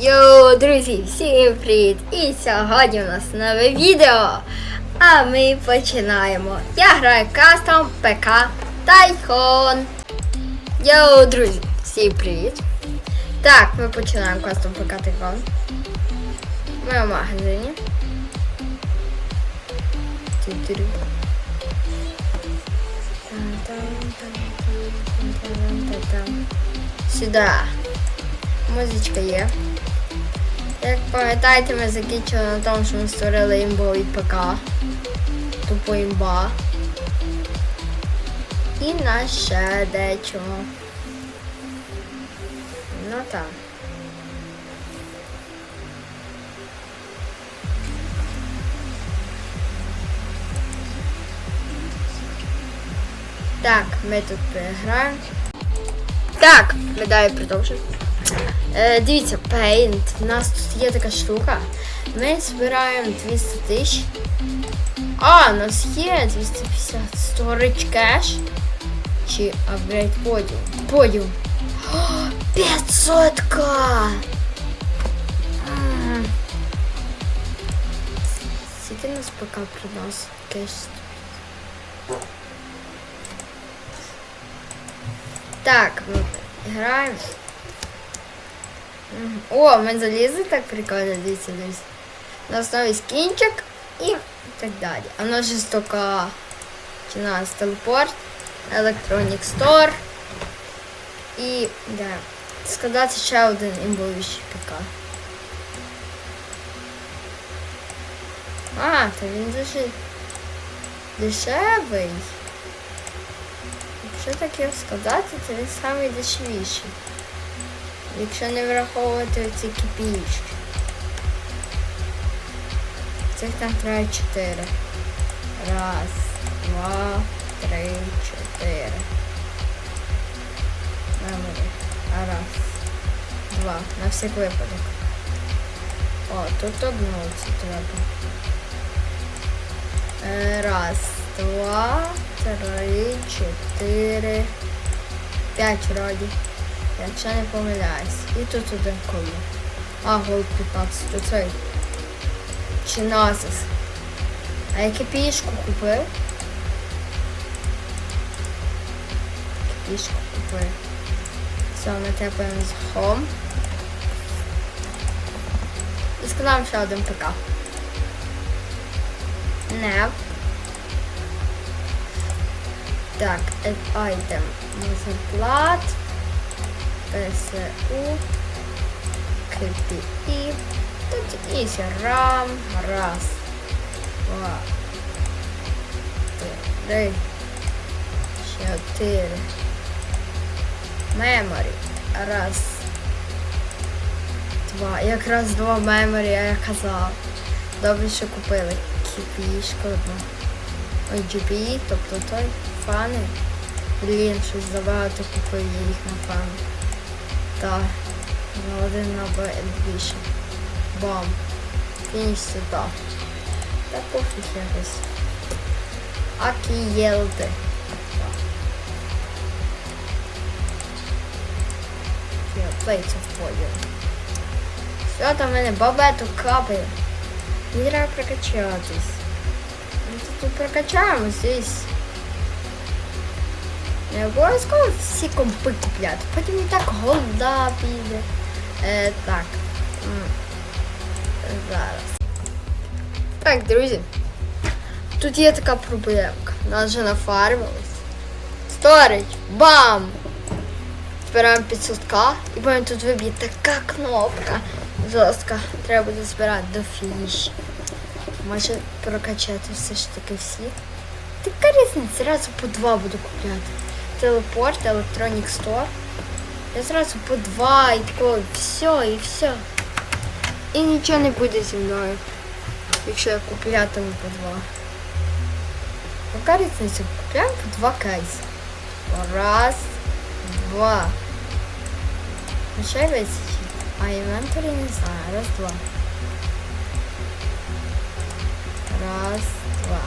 Йоу, друзі, всім привіт! І сьогодні у нас нове відео. А ми починаємо. Я граю кастом ПК Тайхон. Йоу, друзі, всім привіт! Так, ми починаємо кастом ПК Тайхон. Ми в магазині. Сюди. Музичка є. Як пам'ятаєте, ми закінчили на тому, що ми створили імбовий ПК. Тупо імба. І на ще дечого. Ну так. Так, ми тут переграємо. Так, ми далі продовжуємо. Е, дивіться, Paint. У нас тут є така штука. Ми збираємо 200 тисяч. А, у нас є 250 storage cash. Чи upgrade подіум. Подіум. 500 к Скільки нас поки приносить кеш? Так, ми граємо. О, ми залізли так прикольно, дивіться, дивіться. На основі скінчик і так далі. А у нас жестока. Чи нас телепорт, Electronic Store. І да, складати ще один імбовіший ПК. А, то він дуже дешевий. Якщо так його складати, то він самий дешевіший. Якщо не враховувати ці кипішки. Цих там треба чотири. Раз, два, три, чотири. А раз. Два. На всяк випадок. О, тут одну це треба. Е, Раз, два, три, чотири. П'ять вроді. Якщо не помиляюсь. І тут один коло. А, гол 15. То. Чи Назис. А я кипішку купив? Кипішку купив. Все, ми тепаємо з Home. І складаємо ще один ПК. Не. Так, item. Зарплат. ПСУ, КПІ, тут є рам, раз, два, три, чотири, меморі, раз, два, якраз два меморі, я казав. Добре, що купили кіпішку одну. Ой, GPE, тобто той фани. Блін, щось забагато купив їх на фани. Так, на один набор більше. Бам. Фініш сюди. Та пофіг якось. Акі єлди. Плейця в полі. Все, там в мене бабету капає. Мені треба прокачатись. Ми тут прокачаємо здесь. Не обов'язково всі компи купляти. Потім і так голда піде. Е, так. Зараз. Так, друзі. Тут є така проблемка. Нас вже нафармилось. Сторич. Бам! Збираємо 500к і потім тут виб'є така кнопка. Жорстка. Треба буде збирати до фінішу. Може прокачати все ж таки всі. Така різниця, зразу по два буду купляти телепорт, Electronic Store. Я зразу по два і тако все, і все. І нічого не буде зі мною, якщо я куплятиму по два. Яка різниця? Купляємо по два кейси. Раз, два. А ще висічить. А інвентарі не знаю. Раз, два. Раз, два.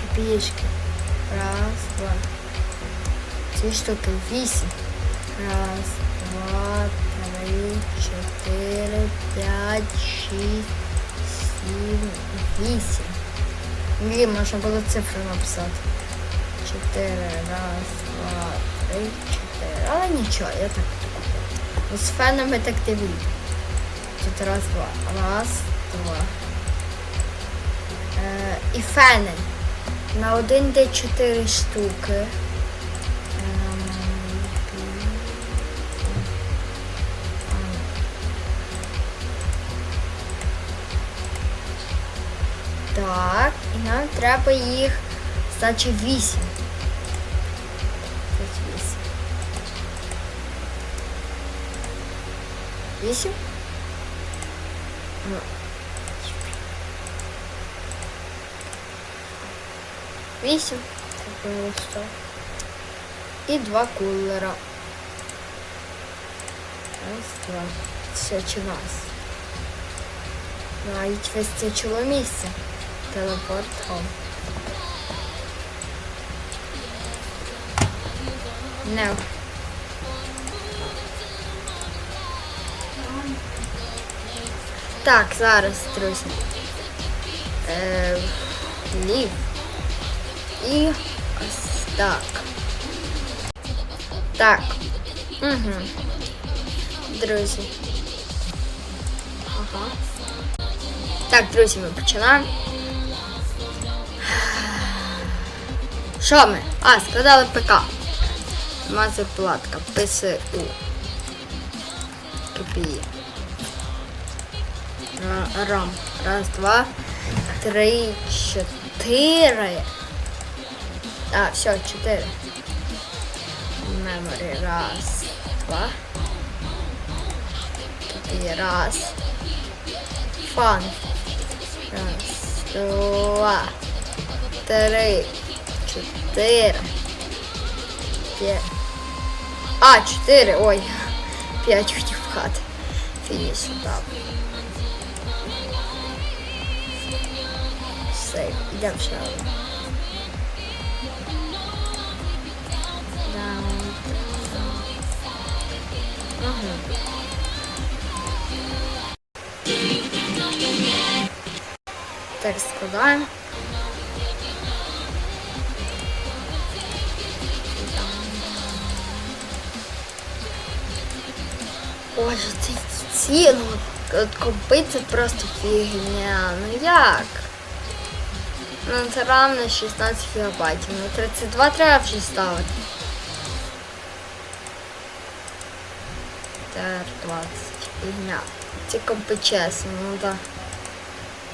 Копеечки. Раз, два. Ці штуки вісім. Раз, два, три, шість, сім, вісім. Ні, можна було цифру написати. Чотири, раз, два, три, чотири. Але нічого, я так. Ну, з фенами так дивлюсь. Тут раз, два. Раз, два. Е, і фени. На один де чотири штуки. Так, і нам треба їх, значить, вісім. Тут вісім. Вісім? Ну. Вісім. Так, було сто. І два кулера. Раз, два. Все чи нас. Навіть вистачило місця. Телепорт home. Не. Так, зараз, друзі. Е, лів. І ось так. Так. Угу. Друзі. Ага. Так, друзі, ми починаємо. Що ми? А, складали ПК. Мазоплатка, ПСУ. КПІ. Ра- Рам. Раз, два, три, чотири. А, все, чотири. Меморі. Раз, два. І раз. Фан. Раз, два, три, чотири. П'ять. А, чотири, ой. П'ять хотів пхати. Фініш дав. Сейв. Ідемо ще. Так, складаємо. Боже, ці ці, ну, купити просто фігня. Ну як? Ну це равно 16 гігабайтів. Ну 32 треба вже ставити. Тер 20 фігня. Ці компи чесно, ну так.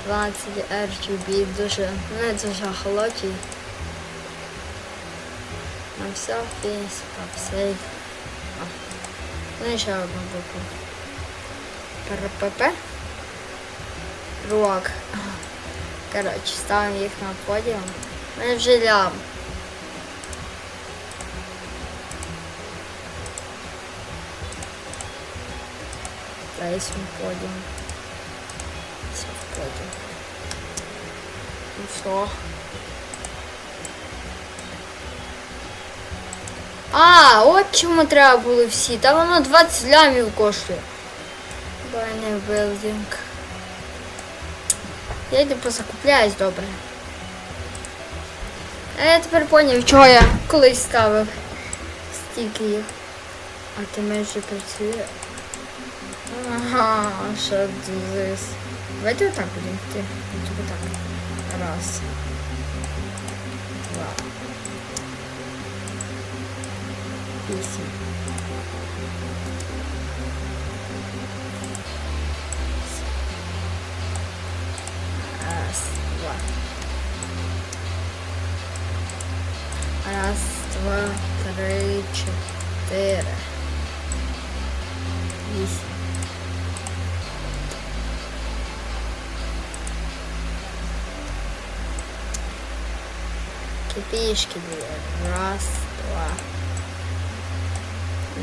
20 RGB дуже, не дуже холодні. Ну все, фініс, все. Ну ще одну букву. ПРПП. Рок. Коротше, ставимо їх на подіум. Ми вже лям. Десь подіум. Все в подіум. Ну все. А, от чому треба було всі. Та воно 20 лямів коштує. Банер билдинг. Я йду позакупляюсь добре. А я тепер поняв, чого я колись ставив стільки їх. А ти майже працює. Ага, що this? Давайте отак будемо йти. Типу так. Раз. Два. Вісім. Раз, два. Раз, два, три, чотири. Вісім. копеечки были. Раз, два.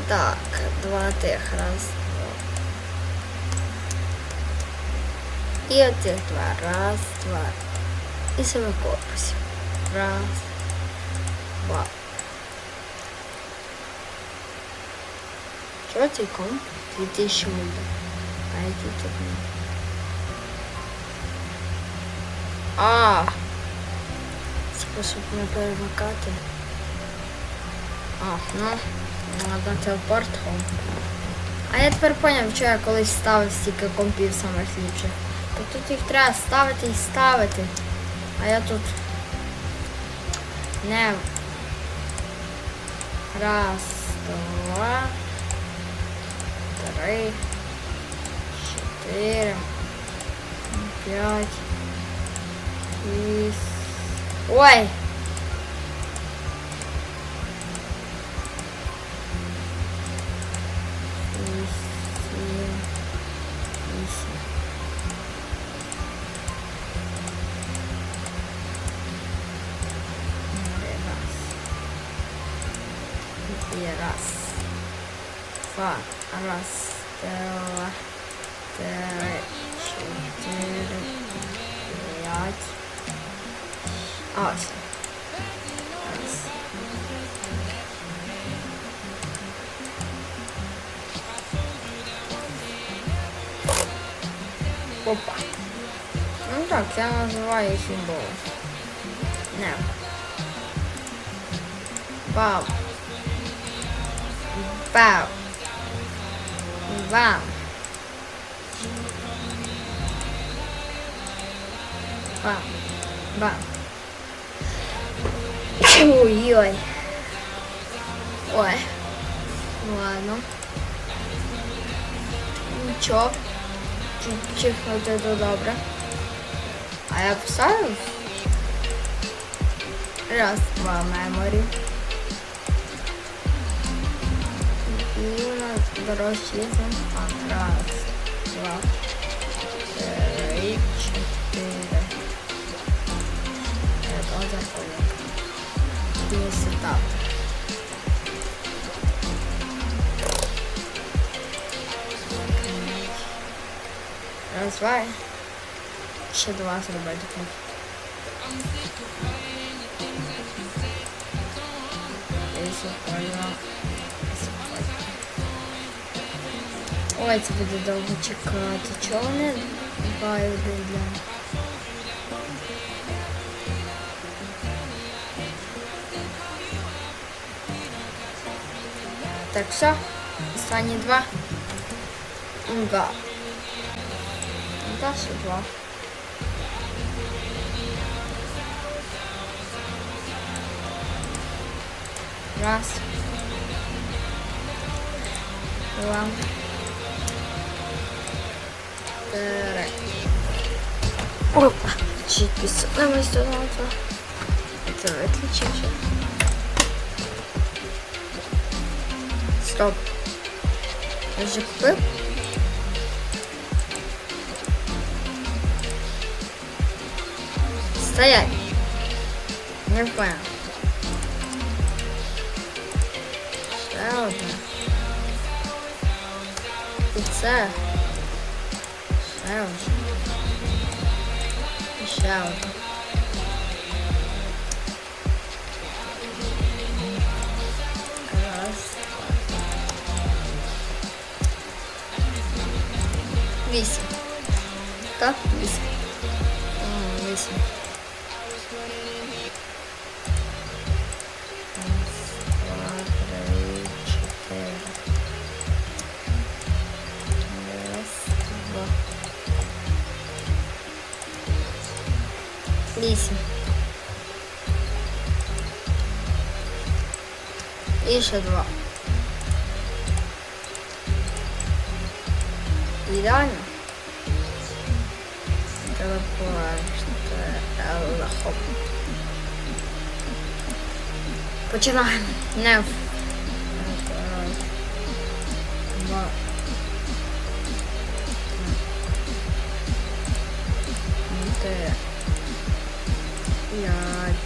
Так, два тех. Раз, два. И от тех два. Раз, два. И самый корпус. Раз, два. Четвертый комп. 2000 мульт. А эти тут нет. А, Спосіб не перемикати. А, ну, на телепорт home. А я тепер поняв, що я колись ставив стільки компів самих ліпших. То тут їх треба ставити і ставити. А я тут не. Раз, два, три, чотири, п'ять, шість. Ой! Шість, сім, вісім. Раз. І раз. Два. Раз, два, три, Ну так, я називаю символ. Не. Бам. Бам. Бам. Бам. Бам. Ой-ой. Ой. Ладно. Нічого. Чуть чихнути то добре. А я поставив? Раз, два меморі. І у нас дорожчий фан. Раз, два, три, чотири. Это заходит. І сетап. Раз, два. Ще два зробити. Поняла. Ой, це буде довго чекати. Чого вони бають для? Так, все. Останні два. Да. Да, ще два. Раз. Два. Три. Опа. Чуть підсунемось до назва. Це виключив ще. Стоп. Я вже купив? Стоять. Не понял. Ще одне. І це. Ще одне. І ще одне. Раз. Вісім. Так? Вісім. Вісім. І ще два. Ідеально. Телепорт. Елла, хоп. Починаємо. Не. П'ять.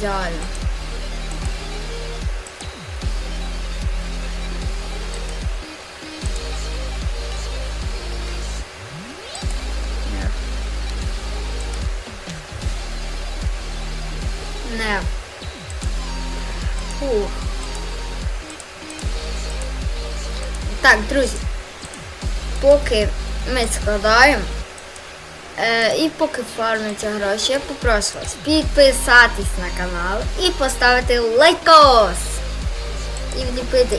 ідеально. Не. Так, друзі, поки ми складаємо. Е, і поки фармиться гроші, я попрошу вас підписатись на канал і поставити лайкос. І вліпити.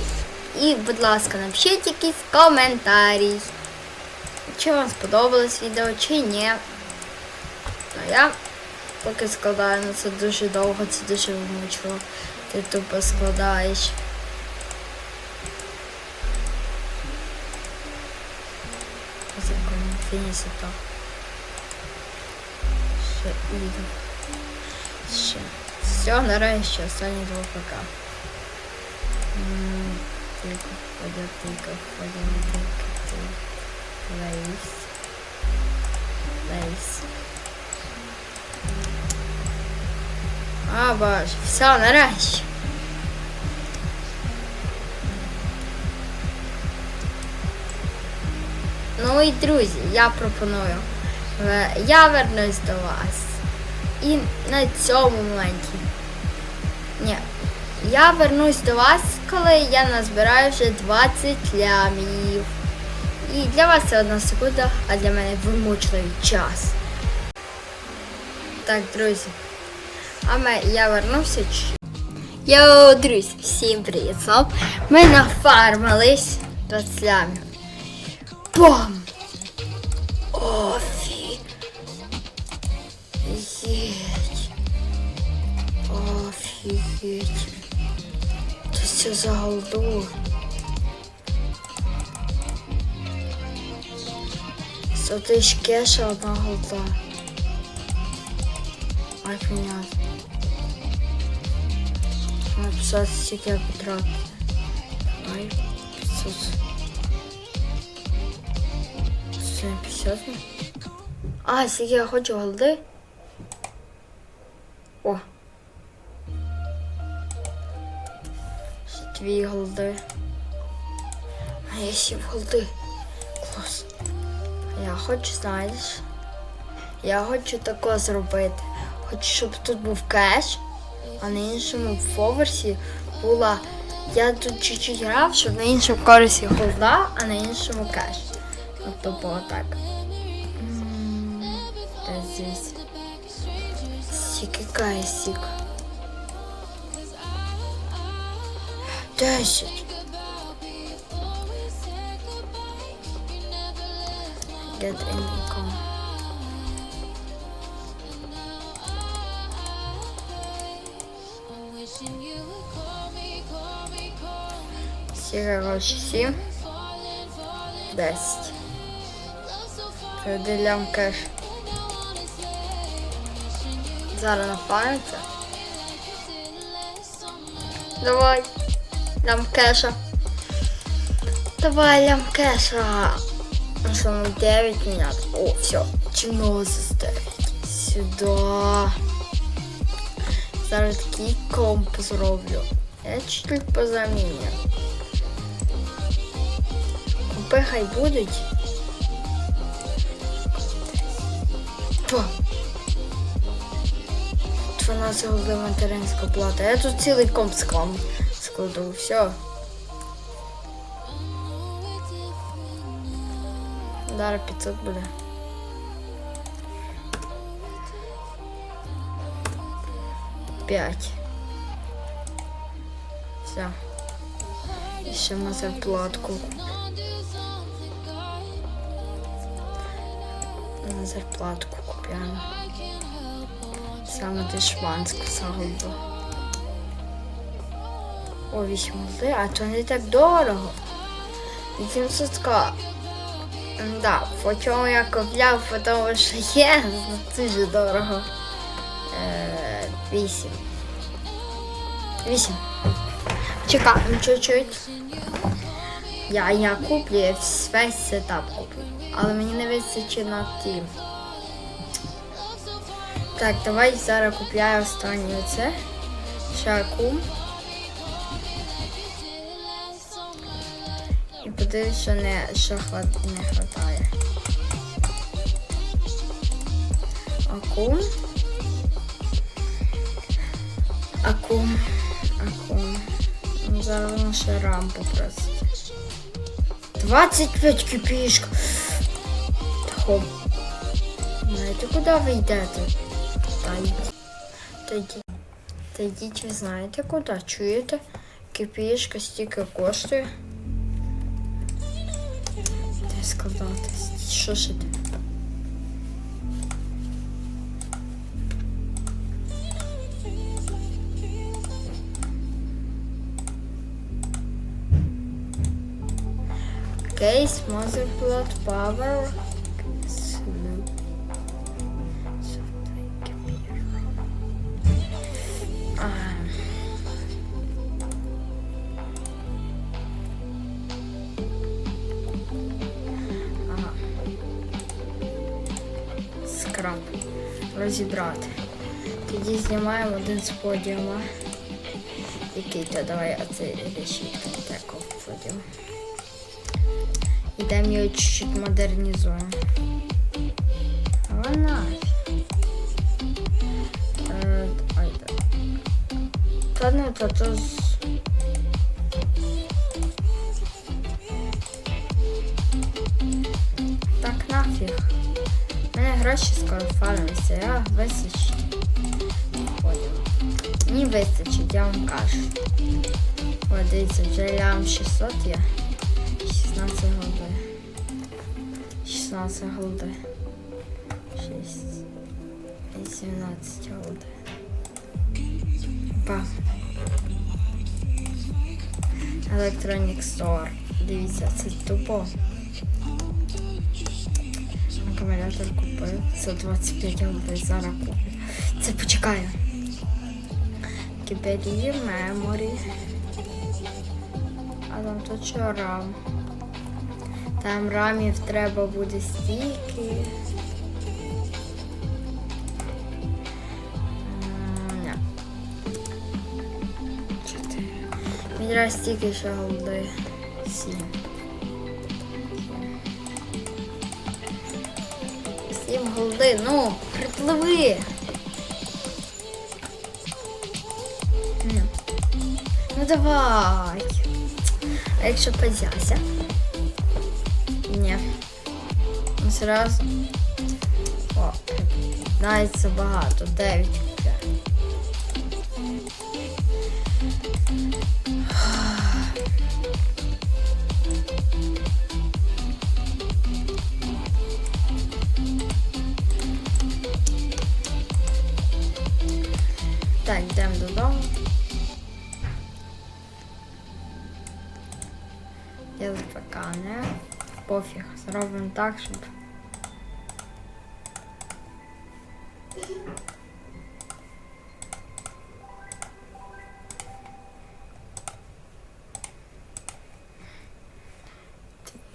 І, будь ласка, напишіть якийсь коментарій. Чи вам сподобалось відео, чи ні. Ну я поки складаю, ну це дуже довго, це дуже вимучливо. Ти тупо складаєш. Законно фініс то. Ще іду. Ще. Все, нарешті, останні два пока. М, Тільки входя, тільки входя, тільки ти. Лейс. Лейс. А, боже, все, нарешті. Ну і друзі, я пропоную. Е, Я вернусь до вас. І на цьому моменті. Ні. Я вернусь до вас, коли я назбираю вже 20 лямів. І для вас це одна секунда, а для мене вимучливий час. Так, друзі. А ми, я вернувся. чи- Йоу, друзі, всім привіт! Ми нафармились 20 лямів. Бам! Офі. Офігеть. Це все за голду. Сотиш кеша одна голда. Офігеть. Написати скільки я потратив. Ай, 500. 150. А, скільки я хочу голди. О. Дві голди. А я сів голди. Клас. Я хочу, знаєш. Я хочу тако зробити. Хочу, щоб тут був кеш, а на іншому поверсі була. Я тут чуть-чуть грав, щоб на іншому корисі голда, а на іншому кеш. Тупо отак. М, Де здесь? Стільки кайсик. Десять. Income. Всі гроші сім. Десять. Виділям кеш. Зараз нафармиться. Давай. Лям кеша. Давай лям кеша. Что 9 минут. О, все. Чино заставить. Сюда. Зараз такий комп зроблю. Я чуть-чуть позаміню. Купи хай будуть. Па. 12 голди материнська плата. Я тут цілий комп склам складу. Все. Зараз 500 буде. П'ять. Все. І ще на зарплатку. На зарплатку купляємо. Саме дешманську загоду. О, 8 голди, а то не так дорого. 800 к. Да, по я купляв, тому що є, дуже дорого. Е, 8. 8. Чекаємо чуть-чуть. Я, я куплю, я весь сетап куплю. Але мені не вистачить на тім. Так, давай зараз купляю останнє оце. Шаку. І подивись, що не що хват, не хватає. Акум. Акум. Акум. Ну, Зараз вона ще рам попросить. 25 копійок. Хоп. Знаєте, куди ви йдете? Та йдіть, ви знаєте куди? Чуєте? Копійка стільки коштує. Де складатись? Що ж ти? Case, motherboard, power, Скраб. Розібрати. Тоді знімаємо один з подіума. Який то давай оцей решітка такого подіуму. Йдемо його чуть-чуть модернізуємо. Вона. Е, ай, да. Та то У мене гроші скоро фармляться, я височить. Мені вистачить, я вам кажу. О, дивіться, вже лям 600 є. 16 голди. 16 голди. 6. 18 голди. Па. Electronic Store. Дивіться, це тупо. Акумулятор купив. 125 голди зараз куплю. Це почекаю. Кібері меморі. А там тут що рам? Там рамів треба буде стільки. Мені треба стільки ще голди. Сім голди. Ну, припливи. Ну. Давай. А якщо позявся? Ні. Ну сразу. О, навіть багато. Дев'ять. Пофіг. Зробимо так, щоб.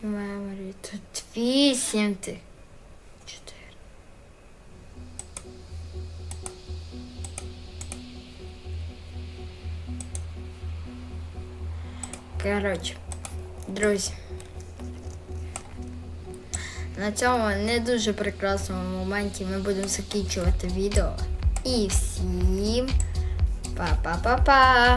Меморі. Тут вісім ти. Чотири. Коротше, друзі. На цьому не дуже прекрасному моменті ми будемо закінчувати відео. І всім па-па-па-па!